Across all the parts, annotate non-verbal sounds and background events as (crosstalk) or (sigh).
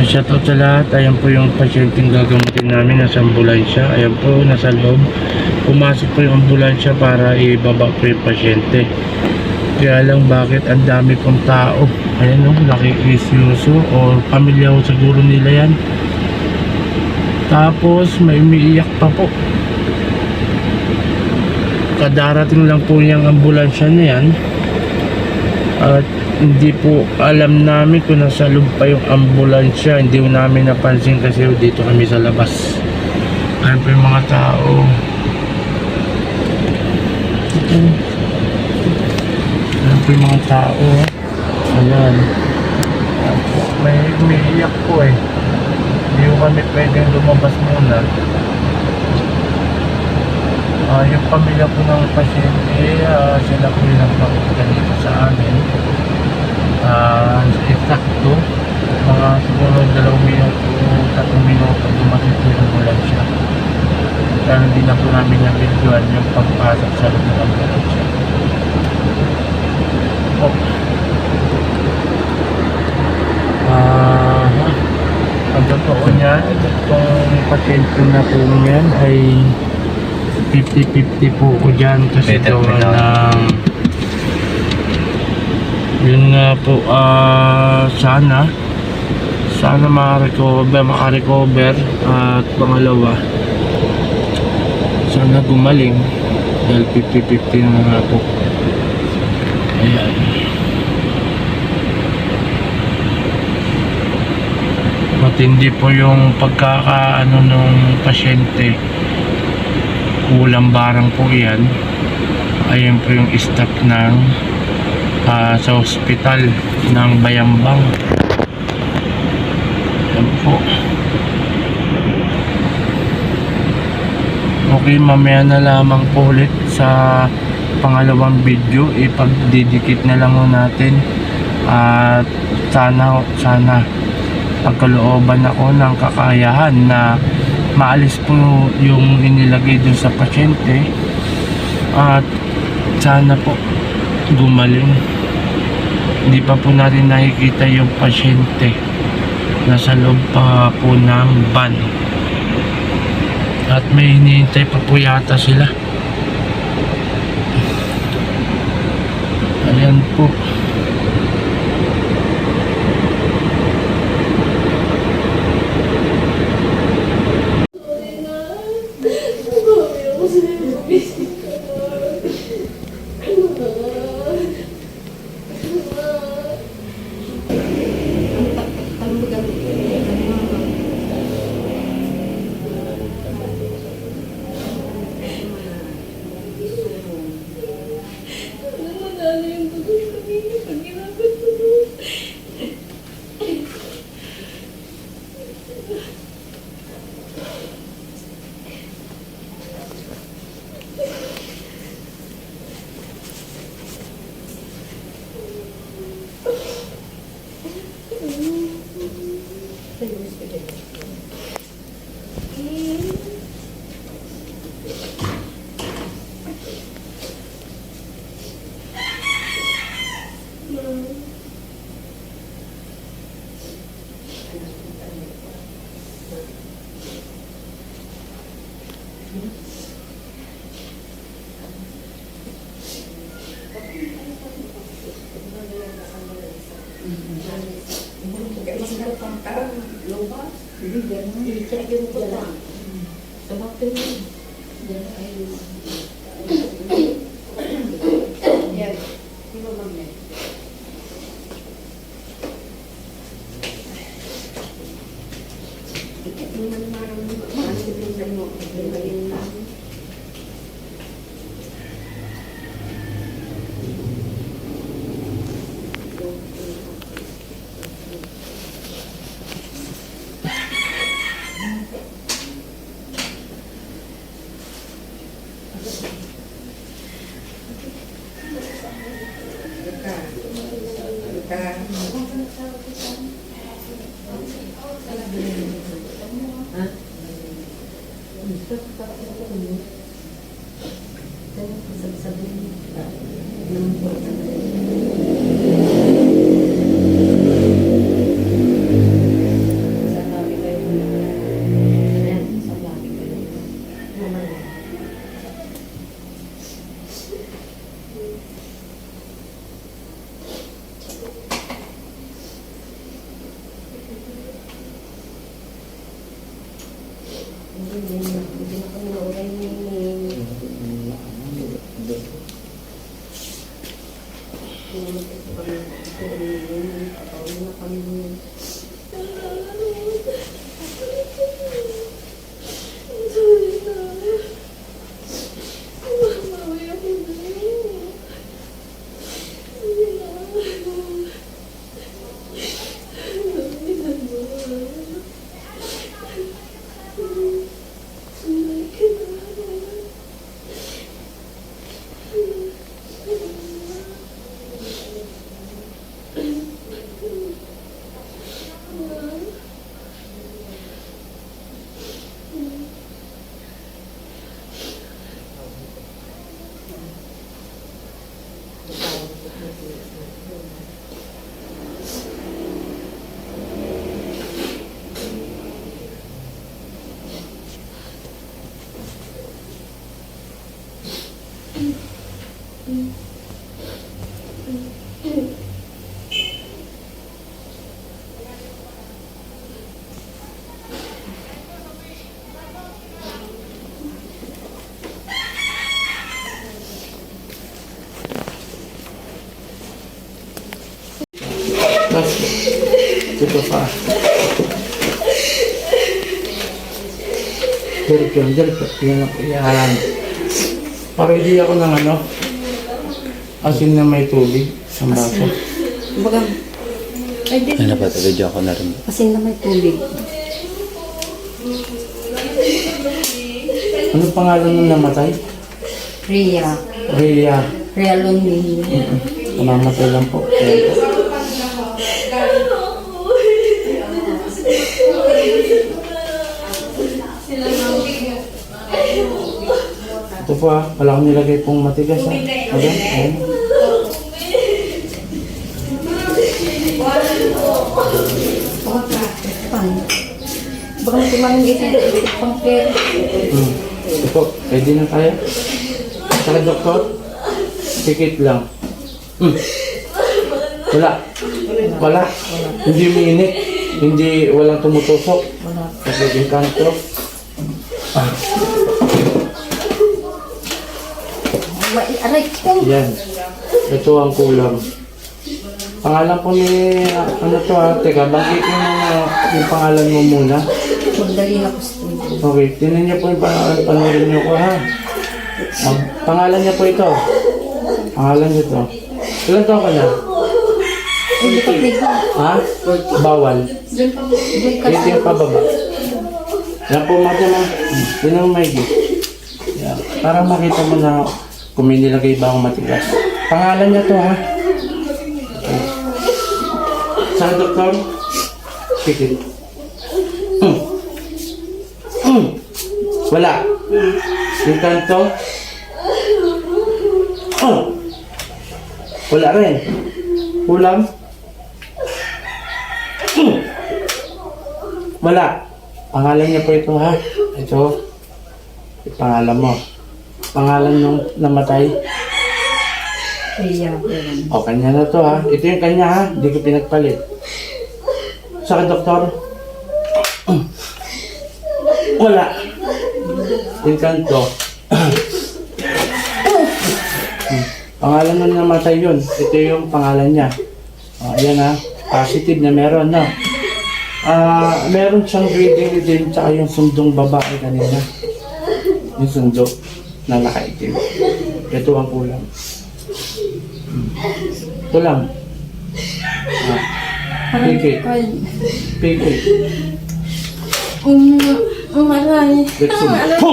Uh, shoutout sa lahat. Ayan po yung pasyenteng gagamutin namin nasa ambulansya. Ayan po, nasa loob. Pumasok po yung ambulansya para ibaba po yung pasyente. Kaya lang bakit ang dami pong tao. Ayan o, nakikisyoso o pamilya ko siguro nila yan. Tapos may umiiyak pa po. Kadarating lang po yung ambulansya na yan. At hindi po alam namin kung nasa loob pa yung ambulansya. Hindi po namin napansin kasi dito kami sa labas. Ayan po yung mga tao. Ayan po yung mga tao. Ayan. Po. May umiiyak po eh. Hindi ko kami pwedeng lumabas muna. Ah, yung pamilya po ng pasyente, ah, sila po yung nagpapagod dito sa amin. Ah, eksakto, mga siguro dalawang minuto, tatlong minuto, dumating po yung ambulansya. Kaya hindi na po namin nabidyoan yung pagpasok sa loob ng ambulansya. Oh. Ang totoo niyan, itong pasyente na po niyan ay 50-50 po ko dyan kasi Better gawa ng yun nga po ah sana. Sana makarecover makarecover at pangalawa sana gumaling dahil 50-50 na nga po. Ayan. Matindi po yung pagkakaano nung pasyente kulang barang po yan. Ayun po yung staff ng ah, sa hospital ng Bayambang. Yan po. Okay mamaya na lamang po ulit sa pangalawang video. Ipagdidikit na lang natin. At sana sana pagkalooban ako ng kakayahan na maalis po yung inilagay dun sa pasyente at sana po gumaling. Hindi pa po natin nakikita yung pasyente nasa loob pa po ng van. At may hinihintay pa po yata sila. Ayan po didn't anyone Ganun po sabi-sabi. Ganun po sabi-sabi. na pamilya. Thank you. Ito pa. Diretso lang, diretso. Yan ang iyahan. Paredy ako ng ano, asin na may tubig sa baso. Baga, ay di, Ano pa, video ako na rin. kasi na may tubig. Ano pangalan nung namatay? Rhea. Rhea. Rhea Lonely. Namamatay lang po. Ayan po. Ito po ah, wala akong nilagay pong matigas ah. Ayan, ayan. Baka matimang ito doon, ito pang care. Hmm. Ito po, pwede na tayo. Saka doktor, sikit lang. Hmm. Wala. Wala. Hindi umiinit. Hindi walang tumutusok. Wala. Kasi yung kanto. Ah, Aray ko. yan. Ito ang kulang. Pangalan po ni, ah, ano to ha, teka, banggitin mo na yung pangalan mo muna. Magdali na ko studio. Okay, tinan niyo po yung pangalan, panoorin niyo ko ha. Mag, pangalan niya po ito. Pangalan niyo to. Ilan taon ka na? Hindi ka pwede. Ha? Bawal. Ito yung pababa. Yan po mga mo. Yun ang may Yan. Para makita mo na kung may nilagay ba akong matigas. Pangalan niya to ha. Okay. Saan doktor? Sige. Hmm. Hmm. Wala. Yung kanto? Oh. Wala rin. Ulam? Hmm. Wala. Pangalan niya po ito ha. Ito. Pangalan mo. Pangalan nung namatay. Rhea. O, kanya na to ha. Ito yung kanya ha. Hindi ko pinagpalit. Sa doktor? (clears throat) Wala. Yung kanto. Hmm. (clears throat) pangalan nung namatay yun. Ito yung pangalan niya. O, ayan ha. Positive na meron, no? Ah, meron siyang reading din tsaka yung sundong babae kanina. Yung sundo na nakaitim. Ito ang kulang. Ito lang. Ah, Pikit. pikit. Um, aray. Let's ko.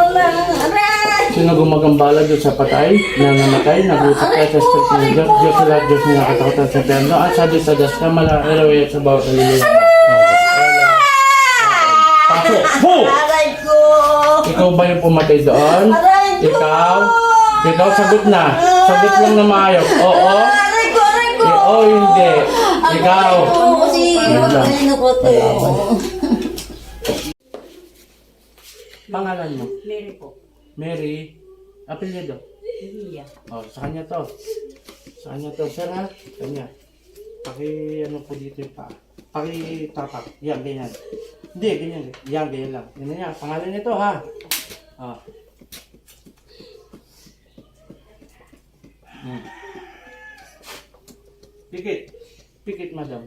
Wala. Sino gumagambala doon sa patay na namatay, nagutok ka sa spirit ng Diyos, Diyos sa lahat, Diyos na nakatakutan sa perno, at sa Diyos sa Diyos na malaraway at sa bawat aliliwa. Ikaw ba yung pumatay doon? Aray ko. Ikaw? Ikaw, sagot na. Sagot lang na maayos. Oo? Aray ko. Aray ko. Eh, oh, hindi. Ikaw. Oo, kasi Wala. ano ko to. Pangalan mo? Mary po. Mary. Apelyido. Rhea. Oh, sa kanya to. Sa kanya to, sir ha? Kanya. Paki ano po dito yung paa. Paki tapak. Yan, ganyan. Hindi, ganyan. Yan, ganyan lang. Yan na yan. Pangalan nito ha. Ah. Hmm. Pikit. Pikit, madam.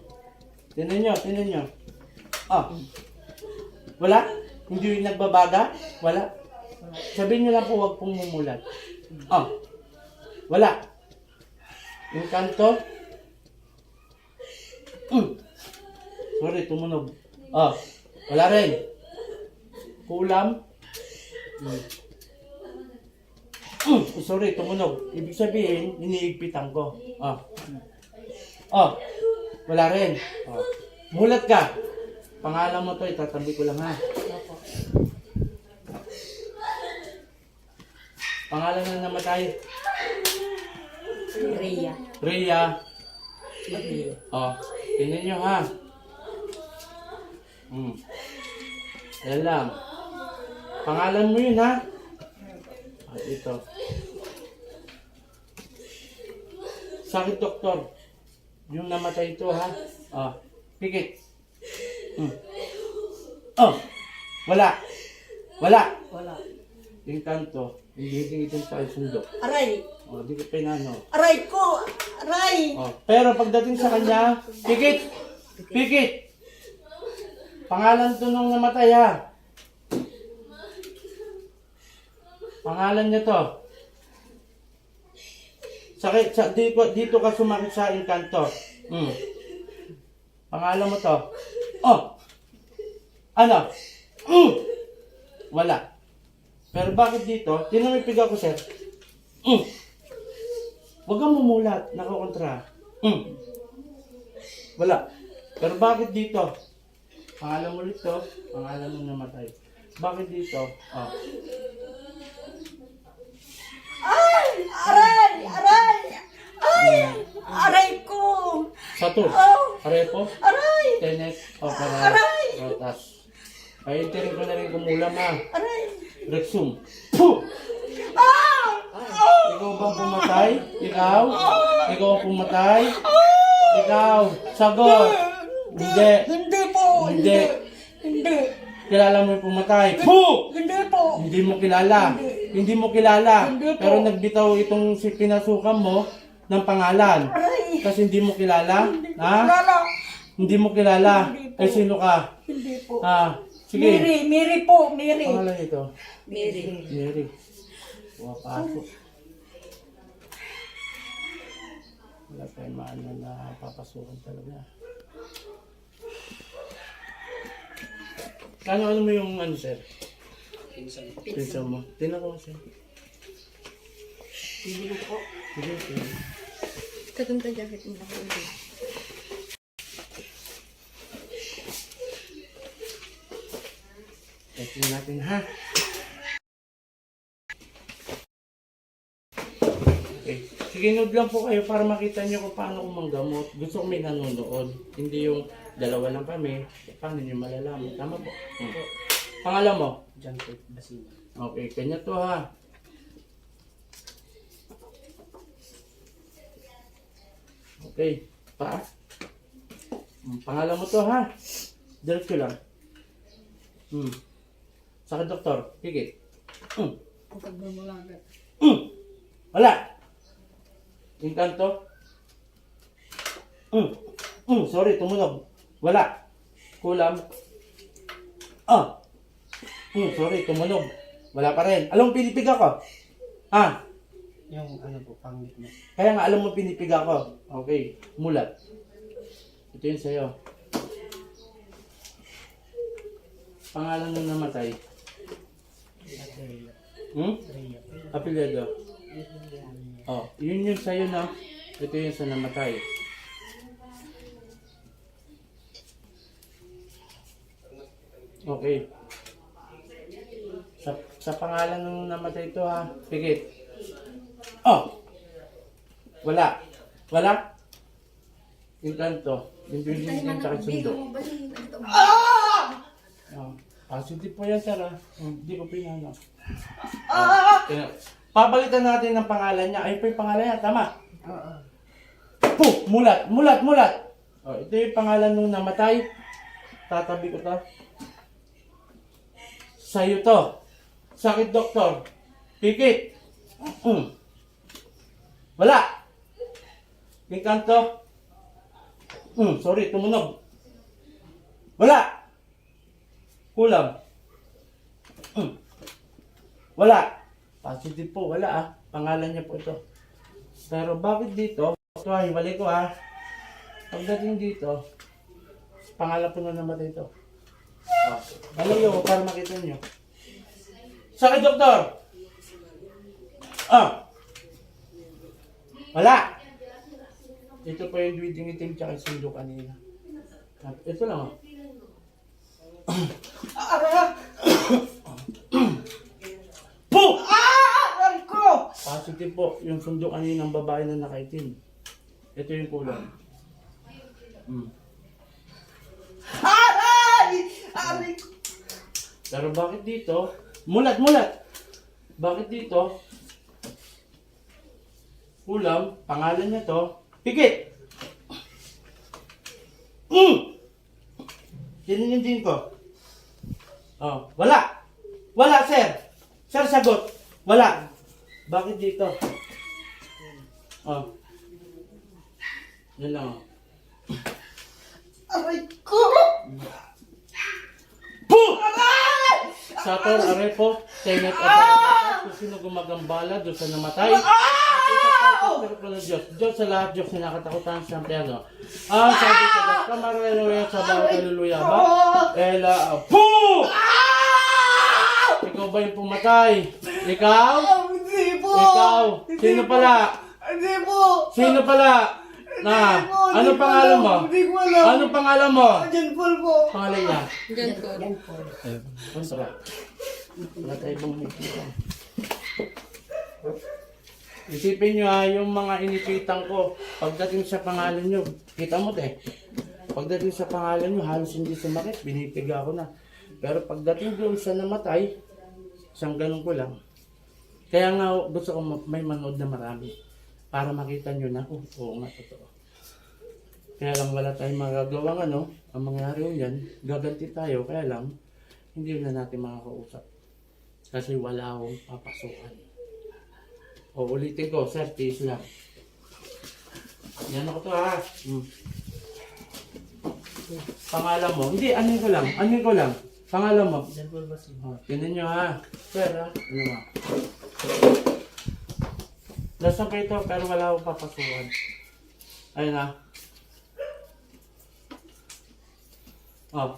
Tinan nyo, tinan nyo. Ah. Wala? Hindi yung nagbabaga? Wala? Sabihin nyo lang po, huwag pong mumulat. Ah. Wala. Yung kanto? Mm. Sorry, tumunog. Ah. Wala rin. Kulam? Mm. Mm. Sorry, tumunog. Ibig sabihin, iniigpitan ko. Ah. Oh, wala rin. Oh. Mulat ka. Pangalan mo to, itatabi ko lang ha. Pangalan na namatay. Rhea. Rhea. Oh, tingnan nyo ha. Hmm. Yan lang. Pangalan mo yun ha. Ah, ito. Sakit doktor. Yung namatay ito ha. Ah, pikit. Hmm. Oh, wala. Wala. Wala. Yung kanto, hindi hindi itong sa sundo. Aray! Oh, di ko pinano. Aray ko! Aray! Oh, pero pagdating sa kanya, pikit! Pikit! Pangalan to nung namatay ha. Pangalan niya to. Sakit, sa, dito, dito ka sumakit sa inkanto. Hmm. Pangalan mo to. Oh! Ano? Mm! Wala. Pero bakit dito? Tinamipig ako, sir. Mm! Huwag kang mumulat, nakakontra. Mm. Wala. Pero bakit dito? Pangalan mo ulit to, pangalan mo namatay. Bakit dito? Oh. Ay! Aray! Aray! Ay! Aray ko! Satur, Oh! Arepo, Aray! Tenet, Opera, Aray! Rotas. Ay, tirin ko na rin kumulam ha. Aray! Rexum. Puh! Ah! Ikaw bang pumatay? Ikaw? Ikaw ang pumatay? Ikaw? Sagot! Hindi. Hindi po! Hindi. Hindi! Kilala mo yung pumatay? Puh! Hindi po! Hindi mo kilala. Hindi mo kilala. Hindi po. Pero nagbitaw itong si pinasukan mo ng pangalan. Aray! Kasi hindi mo kilala? Ha? Lala! Hindi mo kilala? Hindi po. Ay sino ka? Hindi po. Ah, sige. Miri! Miri po! Miri! Pangalan ito? Miri! Mary. Wapasok. Wala tayong maano na papasukan talaga. Kano ano mo yung ano sir? Pinsan. Pinsan mo. Tinan ko sir. Bibili ko. Sige, sige. Katong jacket mo na po. Testing natin ha. Okay. Sige, nood lang po kayo para makita nyo kung paano ko manggamot. Gusto ko may nanonood. Hindi yung dalawa lang kami. Paano nyo malalaman? Tama po. Hmm. Pangalan mo? John Tate Basina. Okay, kanya to ha. Okay, pa. Hmm, Pangalan mo to ha. Diretso lang. Hmm. Sakit doktor, pigit. Hmm. Hmm. Wala. Inkanto. Hmm. Hmm, sorry, tumunog. Wala. Kulam. Ah. Hmm, sorry, tumunog. Wala pa rin. Alam mo, pinipig ako. Ah, Yung ano po, pangit na. kaya nga alam mo, pinipig ako. Okay, mulat. Ito yun sa'yo. Pangalan nung namatay. Hmm? Rhea. Apelyido. Oh, yun yun sa'yo na. Ito yun sa namatay. Okay. Sa, sa pangalan nung namatay ito ha. Pigit. Oh! Wala. Wala? Yung kanto. Yung building yung tsaka sundo. Oh. Positive po yan, sir. ah. Hmm, Hindi ko pinano. Ah! Kaya, Papalitan natin ng pangalan niya. Ay, pa yung pangalan niya. Tama. Oo. Po, mulat, mulat, mulat. Oh, ito yung pangalan nung namatay. Tatabi ko to. Sa'yo to. Sakit, doktor. Pikit. Mm. Wala. Pikanto. Mm, sorry, tumunog. Wala. Kulam. Mm. Wala. Positive po, wala ah. Pangalan niya po ito. Pero bakit dito? Ito ah, hiwalay ko ah. Pagdating dito, pangalan po na namatay ito. Oh. Malayo para makita niyo. Sakit, doktor! Ah! Wala! Ito pa yung duwiding itim tsaka sundo kanina. Ito lang oh. Po! (coughs) Ah! ko! Positive po, yung sundo kanina ng babae na nakaitim. Ito yung kulang. Mm. Aray! Aray! Pero bakit dito? Mulat, mulat! Bakit dito? Kulam, pangalan niya to, Pikit! Mm! Sininindin ko. Oh, wala! Wala, sir! Sir, sagot! Wala! Bakit dito? Oh. Yan lang, oh. Aray ko! Boom! Sator, Arepo, Tenet at kung sino gumagambala doon sa namatay. Pero pala Diyos, Diyos sa lahat, Diyos na nakatakutan sa Santiago. Ang sabi sa Diyos, kamareluya sa bawat kaluluya ba? Ela, po! Ikaw ba yung pumatay? Ikaw? Hindi po! Ikaw? Sino pala? Hindi po! Sino pala? Na, ano pangalan mo? Hindi ko alam. Ano pangalan mo? Jan Paul po. Pangalan niya? Yan po. Kontra. Wala tayo ibang makikita. Isipin nyo ha, yung mga inipitan ko, pagdating sa pangalan nyo, kita mo te, pagdating sa pangalan nyo, halos hindi sumakit, binipiga ko na. Pero pagdating doon sa namatay, isang ganun ko lang. Kaya nga gusto ko ma- may manood na marami para makita nyo na, oh, oo nga, totoo. Kaya lang wala tayong magagawang ano, ang mangyari yan, gaganti tayo, kaya lang, hindi na natin makakausap. Kasi wala akong papasukan. O ulitin ko, sir, tiis lang. Yan ako to ha. Hmm. Pangalan mo? Hindi, ano ko lang. Ano ko lang. Pangalan mo? Jan Paul Basin. Oh, tinan nyo ha. Sir ha. Ano nga? Nasa pa ito, pero wala akong papasukan. Ayun ha. Oh.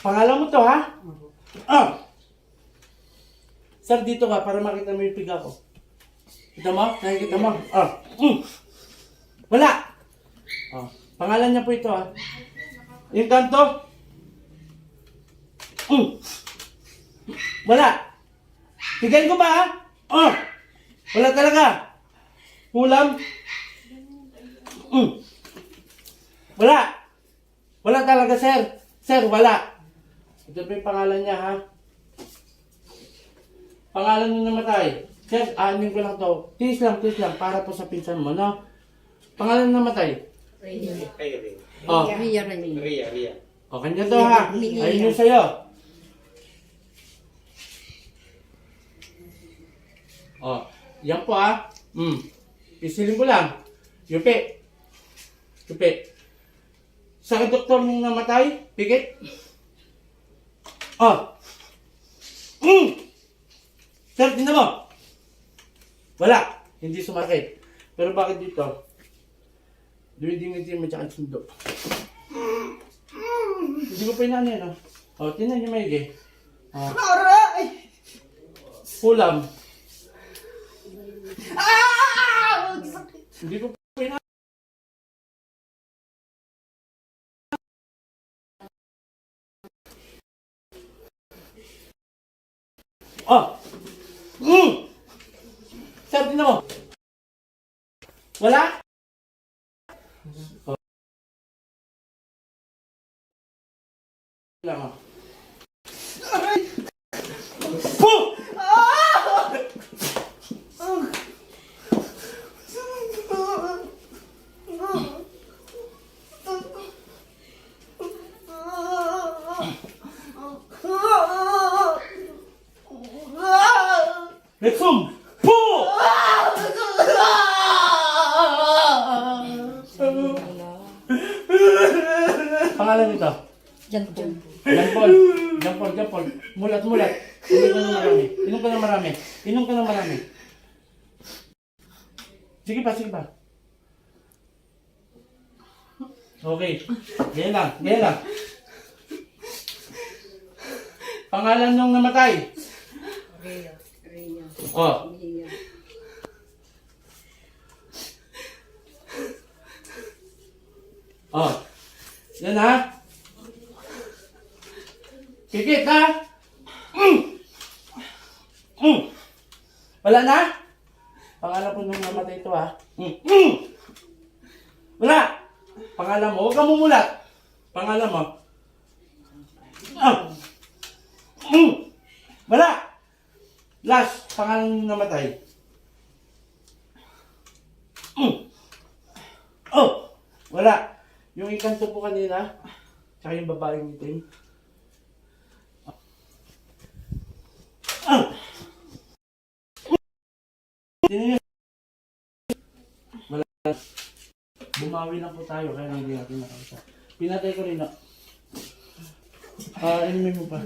Pangalan mo to ha? Ah! Sir, dito ka para makita mo yung piga ko. Kita mo? Nakikita mo? Ah. Mm. Wala! Oh. Pangalan niya po ito ha. Yung kanto? Mm. Wala! Pigayin ko ba ha? Oh! Wala talaga! Kulam? Mm. Wala! Wala talaga, sir. Sir, wala. Ito pa yung pangalan niya, ha? Pangalan nung namatay. Sir, anin ko lang to. Tis lang, tis lang, para po sa pinsan mo, no? Pangalan namatay. Oh, Ria rin. Ria, Ria. o kanya to, ha? Ayun yung sa'yo. Oh, yan po, ha? Hmm. Isilin ko lang. Yupi. Yupi. Sa doktor nung namatay, pikit. Oh. Mm. Sir, tingnan mo. Wala. Hindi sumakit. Pero bakit dito? Duwiding-iding mo tsaka sundo. Hindi ko pa inano yan, oh. Oh, tingnan niyo maigi. Oh, Aray! kulam. Ah! Hindi ko pa inano. Oh! Mm! Sir, tingnan mo. Wala? Oh. Lang, oh. Aray! Po! Ah! Pangalan nito? Diyan po. Paul, Jan Paul. Mulat, mulat. Inom ka ng marami. Inom ka ng marami. Inom ka ng marami. Sige pa, sige pa. Okay. Ganyan lang, ganyan lang. Pangalan nung namatay. Rhea. Rhea. Oh, Rhea. oh. Yan ha. Kikit ha. Mm. Mm. Wala na? Pangalan po nung namatay ito ha. Mm. Mm. Wala. Pangalan mo, huwag ka mumulat. Pangalan mo. Ah. Mm. Wala. Last, pangalan nung namatay. Mm. Oh, wala. Yung ikanto po kanina, tsaka yung babaeng itim. Ah. Tingnan. Wala. Bumawi lang po tayo, kaya lang hindi natin nakausap. Pinatay ko rin, no? Ah, inumin mo pa.